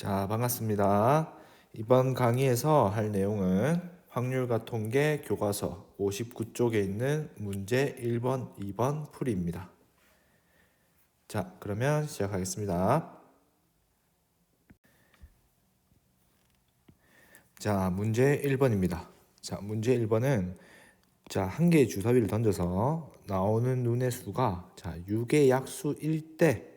자, 반갑습니다. 이번 강의에서 할 내용은 확률과 통계 교과서 59쪽에 있는 문제 1번, 2번 풀이입니다. 자, 그러면 시작하겠습니다. 자, 문제 1번입니다. 자, 문제 1번은 자, 한 개의 주사위를 던져서 나오는 눈의 수가 자, 6의 약수일 때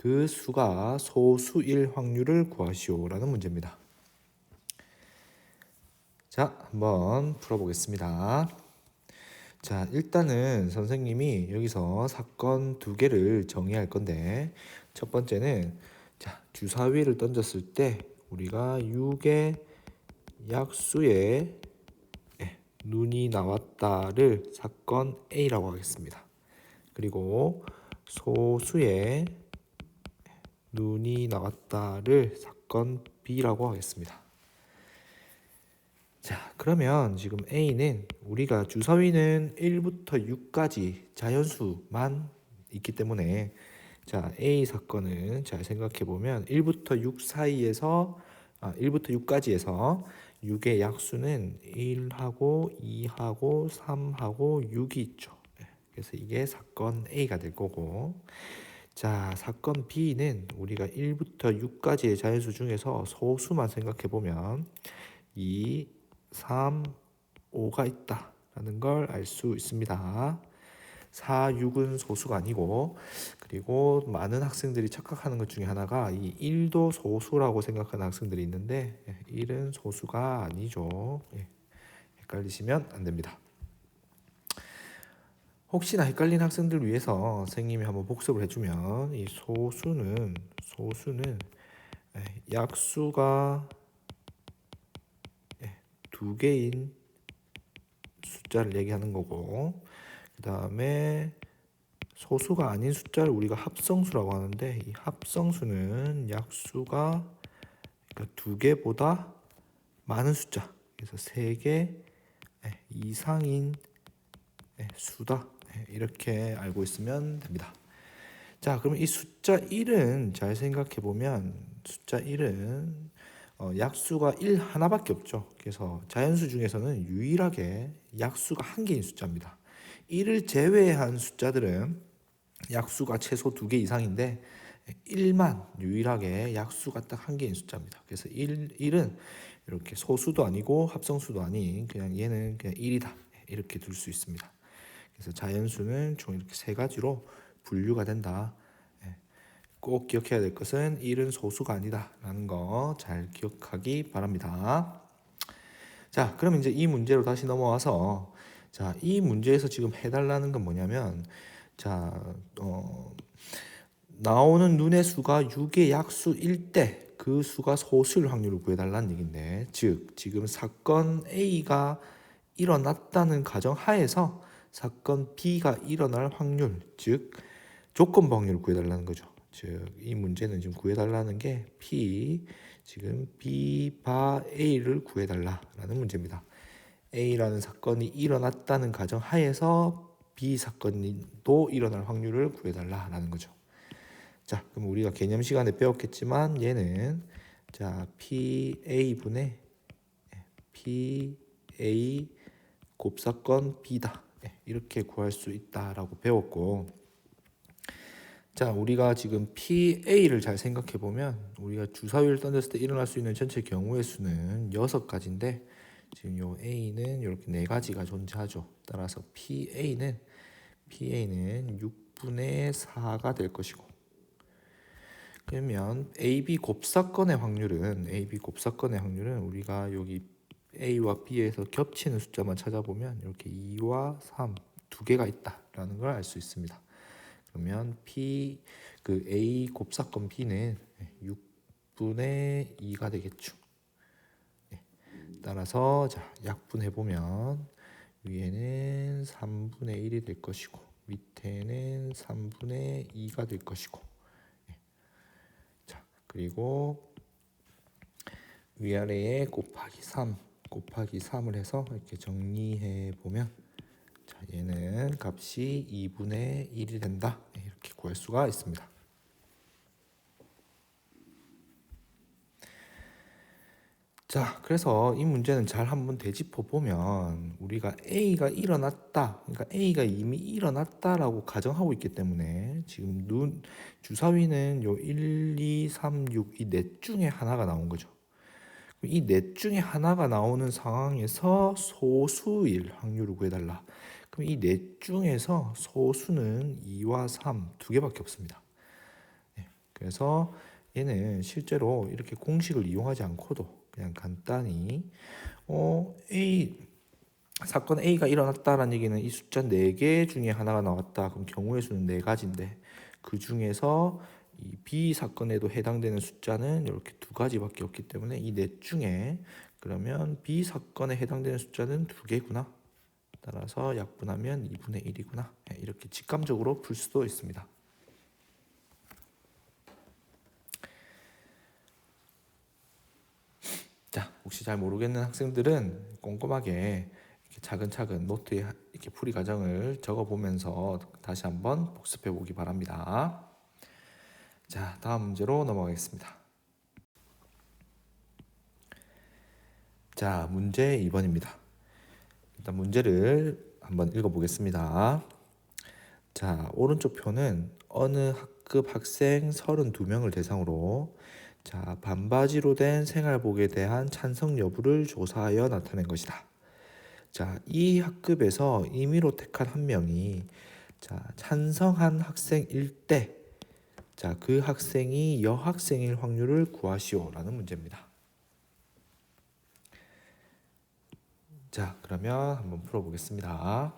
그 수가 소수일 확률을 구하시오라는 문제입니다. 자, 한번 풀어보겠습니다. 자, 일단은 선생님이 여기서 사건 두 개를 정의할 건데 첫 번째는 자, 주사위를 던졌을 때 우리가 6의 약수에 예, 눈이 나왔다를 사건 A라고 하겠습니다. 그리고 소수의 눈이 나왔다를 사건 B라고 하겠습니다. 자, 그러면 지금 A는 우리가 주사위는 1부터 6까지 자연수만 있기 때문에 자, A 사건은 잘 생각해 보면 1부터 6 사이에서 아, 1부터 6까지에서 6의 약수는 1하고 2하고 3하고 6이 있죠. 네, 그래서 이게 사건 A가 될 거고 자, 사건 B는 우리가 1부터 6까지의 자연수 중에서 소수만 생각해 보면 2, 3, 5가 있다라는 걸 알 수 있습니다. 4, 6은 소수가 아니고 그리고 많은 학생들이 착각하는 것 중에 하나가 이 1도 소수라고 생각하는 학생들이 있는데 1은 소수가 아니죠. 예, 헷갈리시면 안 됩니다. 혹시나 헷갈린 학생들 위해서 선생님이 한번 복습을 해주면 이 소수는 소수는 예, 약수가 예, 두 개인 숫자를 얘기하는 거고 그 다음에 소수가 아닌 숫자를 우리가 합성수라고 하는데 이 합성수는 약수가 그러니까 두 개보다 많은 숫자. 그래서 세 개 이상인 수다. 네, 이렇게 알고 있으면 됩니다. 자, 그러면 이 숫자 1은 잘 생각해 보면 숫자 1은 어, 약수가 1 하나밖에 없죠. 그래서 자연수 중에서는 유일하게 약수가 한 개인 숫자입니다. 1을 제외한 숫자들은 약수가 최소 두 개 이상인데 1만 유일하게 약수가 딱 한 개인 숫자입니다. 그래서 1, 1은 이렇게 소수도 아니고 합성수도 아닌 그냥 얘는 그냥 1이다. 이렇게 둘 수 있습니다. 그래서 자연수는 총 이렇게 세 가지로 분류가 된다. 예. 꼭 기억해야 될 것은 1은 소수가 아니다 라는 거 잘 기억하기 바랍니다. 자, 그럼 이제 이 문제로 다시 넘어와서 자, 이 문제에서 지금 해달라는 건 뭐냐면 자, 어, 나오는 눈의 수가 6의 약수일 때그 수가 소수일 확률을 구해달라는 얘기인데 즉 지금 사건 A가 일어났다는 가정 하에서 사건 B가 일어날 확률, 즉 조건부 확률을 구해달라는 거죠. 즉 이 문제는 지금 구해달라는 게 P 지금 B 바 A를 구해달라라는 문제입니다. A라는 사건이 일어났다는 가정 하에서 B 사건도 일어날 확률을 구해달라라는 거죠. 자, 그럼 우리가 개념 시간에 배웠겠지만 얘는 자 PA 분의 PA 곱사건 B다. 예, 이렇게 구할 수 있다라고 배웠고 자 우리가 지금 PA를 잘 생각해 보면 우리가 주사위를 던졌을 때 일어날 수 있는 전체 경우의 수는 여섯 가지인데 지금 요 A는 이렇게 네 가지가 존재하죠. 따라서 PA는 PA는 6분의 4가 될 것이고 그러면 AB 곱사건의 확률은 AB 곱사건의 확률은 우리가 여기 A와 B에서 겹치는 숫자만 찾아보면 이렇게 2와 3 두 개가 있다라는 걸 알 수 있습니다. 그러면 P 그 A 곱사건 B는 6분의 2가 되겠죠. 네. 따라서 자 약분해 보면 위에는 3분의 1이 될 것이고 밑에는 3분의 2가 될 것이고 네. 자 그리고 위아래에 곱하기 3 곱하기 3을 해서 이렇게 정리해 보면 자, 얘는 값이 2분의 1이 된다. 네, 이렇게 구할 수가 있습니다. 자, 그래서 이 문제는 잘 한번 되짚어 보면 우리가 A가 일어났다. 그러니까 A가 이미 일어났다라고 가정하고 있기 때문에 지금 눈 주사위는 요 1, 2, 3, 6 이 넷 중에 하나가 나온 거죠. 이 넷 중에 하나가 나오는 상황에서 소수일 확률을 구해달라. 그럼 이 넷 중에서 소수는 2와 3 두 개밖에 없습니다. 예, 그래서 얘는 실제로 이렇게 공식을 이용하지 않고도 그냥 간단히 어, A 사건 A가 일어났다라는 얘기는 이 숫자 4개 중에 하나가 나왔다. 그럼 경우의 수는 4가지인데 그 중에서 이 B 사건에도 해당되는 숫자는 이렇게 두 가지밖에 없기 때문에 이 넷 중에 그러면 B 사건에 해당되는 숫자는 두 개구나. 따라서 약분하면 2분의 1이구나. 예, 이렇게 직감적으로 풀 수도 있습니다. 자, 혹시 잘 모르겠는 학생들은 꼼꼼하게 차근차근 노트에 이렇게 풀이 과정을 적어 보면서 다시 한번 복습해 보기 바랍니다. 자, 다음 문제로 넘어가겠습니다. 자, 문제 2번입니다. 일단 문제를 한번 읽어 보겠습니다. 자, 오른쪽 표는 어느 학급 학생 32명을 대상으로 자, 반바지로 된 생활복에 대한 찬성 여부를 조사하여 나타낸 것이다. 자, 이 학급에서 임의로 택한 한 명이 자, 찬성한 학생일 때 자, 그 학생이 여학생일 확률을 구하시오라는 문제입니다. 자, 그러면 한번 풀어 보겠습니다.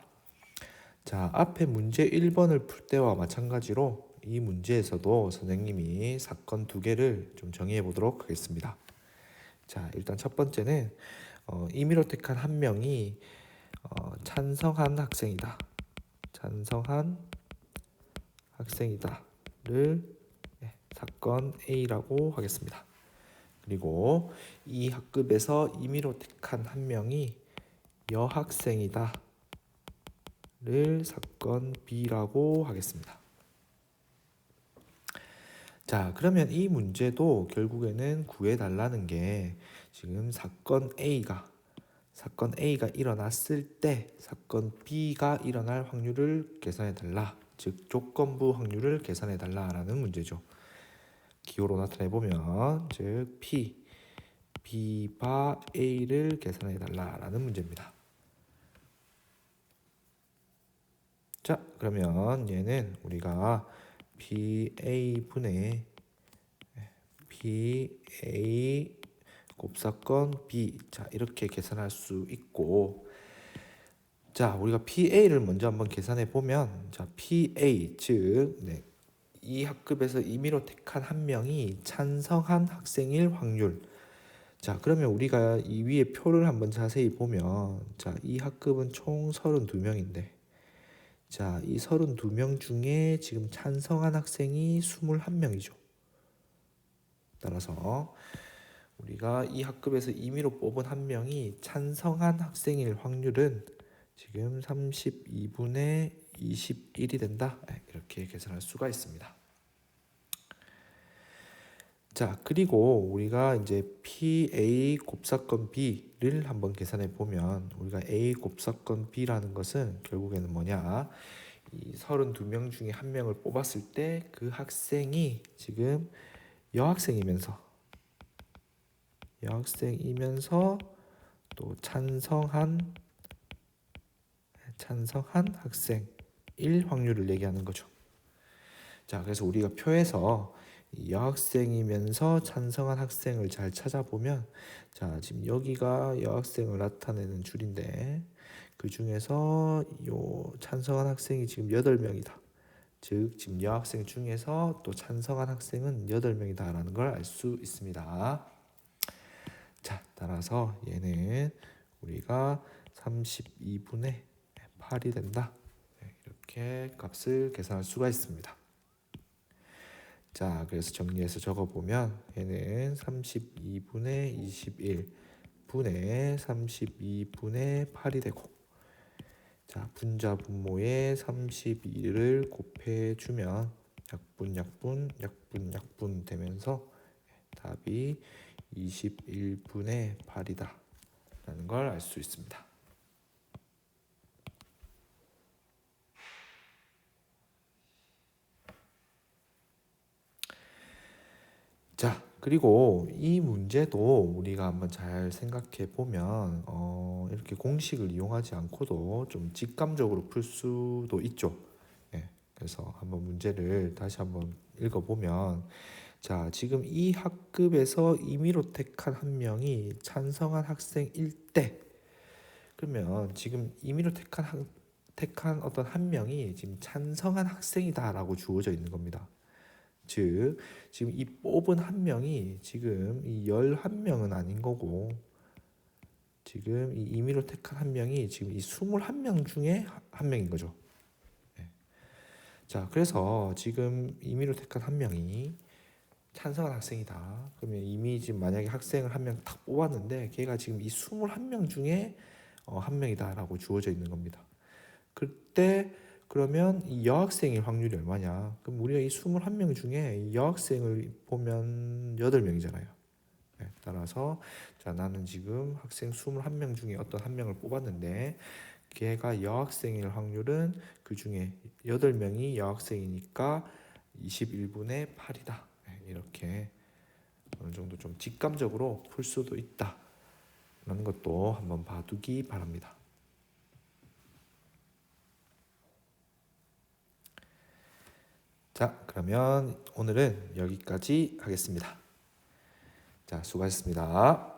자, 앞에 문제 1번을 풀 때와 마찬가지로 이 문제에서도 선생님이 사건 두 개를 좀 정의해 보도록 하겠습니다. 자, 일단 첫 번째는 어, 임의로 택한 한 명이 어, 찬성한 학생이다. 찬성한 학생이다 를 네, 사건 A라고 하겠습니다. 그리고 이 학급에서 임의로 택한 한 명이 여학생이다 를 사건 B라고 하겠습니다. 자, 그러면 이 문제도 결국에는 구해달라는 게 지금 사건 A가 사건 A가 일어났을 때 사건 B가 일어날 확률을 계산해 달라. 즉 조건부 확률을 계산해 달라라는 문제죠. 기호로 나타내 보면 즉 P B바 A를 계산해 달라라는 문제입니다. 자, 그러면 얘는 우리가 BA 분의 BA 곱사건 B 자 이렇게 계산할 수 있고 자 우리가 PA를 먼저 한번 계산해 보면 자 PA 즉 네, 이 학급에서 임의로 택한 한 명이 찬성한 학생일 확률 자 그러면 우리가 이 위에 표를 한번 자세히 보면 자 이 학급은 총 32명인데 자, 이 32명 중에 지금 찬성한 학생이 21명이죠. 따라서 우리가 이 학급에서 임의로 뽑은 한 명이 찬성한 학생일 확률은 지금 32분의 21이 된다. 네, 이렇게 계산할 수가 있습니다. 자, 그리고 우리가 이제 PA 곱사건 B를 한번 계산해 보면 우리가 A 곱사건 B라는 것은 결국에는 뭐냐? 이 32명 중에 한 명을 뽑았을 때 그 학생이 지금 여학생이면서 여학생이면서 또 찬성한 찬성한 학생일 확률을 얘기하는 거죠. 자, 그래서 우리가 표에서 여학생이면서 찬성한 학생을 잘 찾아보면 자 지금 여기가 여학생을 나타내는 줄인데 그 중에서 요 찬성한 학생이 지금 8명이다. 즉 지금 여학생 중에서 또 찬성한 학생은 8명이다라는 걸 알 수 있습니다. 자, 따라서 얘는 우리가 32분의 8이 된다. 네, 이렇게 값을 계산할 수가 있습니다. 자, 그래서 정리해서 적어보면 얘는 32분의 21 분의 32분의 8이 되고 자, 분자 분모에 32를 곱해주면 약분 약분 약분 약분 되면서 답이 21분의 8이다. 라는 걸 알 수 있습니다. 자, 그리고 이 문제도 우리가 한번 잘 생각해 보면 어, 이렇게 공식을 이용하지 않고도 좀 직감적으로 풀 수도 있죠. 예, 그래서 한번 문제를 다시 한번 읽어보면 자, 지금 이 학급에서 임의로 택한 한 명이 찬성한 학생일 때 그러면 지금 임의로 택한 한, 택한 어떤 한 명이 지금 찬성한 학생이다라고 주어져 있는 겁니다. 즉 지금 이 뽑은 한 명이 지금 이 11명은 아닌 거고 지금 이 임의로 택한 한 명이 지금 이 21명 중에 하- 한 명인 거죠. 네. 자, 그래서 지금 임의로 택한 한 명이 찬성한 학생이다. 그러면 이미 지금 만약에 학생을 한 명 탁 뽑았는데 걔가 지금 이 21명 중에 어, 한 명이다라고 주어져 있는 겁니다. 그때 그러면 이 여학생일 확률이 얼마냐? 그럼 우리가 이 21명 중에 이 여학생을 보면 8명이잖아요. 따라서 자 나는 지금 학생 21명 중에 어떤 한 명을 뽑았는데 걔가 여학생일 확률은 그 중에 8명이 여학생이니까 21분의 8이다. 이렇게 어느 정도 좀 직감적으로 풀 수도 있다. 라는 것도 한번 봐두기 바랍니다. 자, 그러면 오늘은 여기까지 하겠습니다. 자, 수고하셨습니다.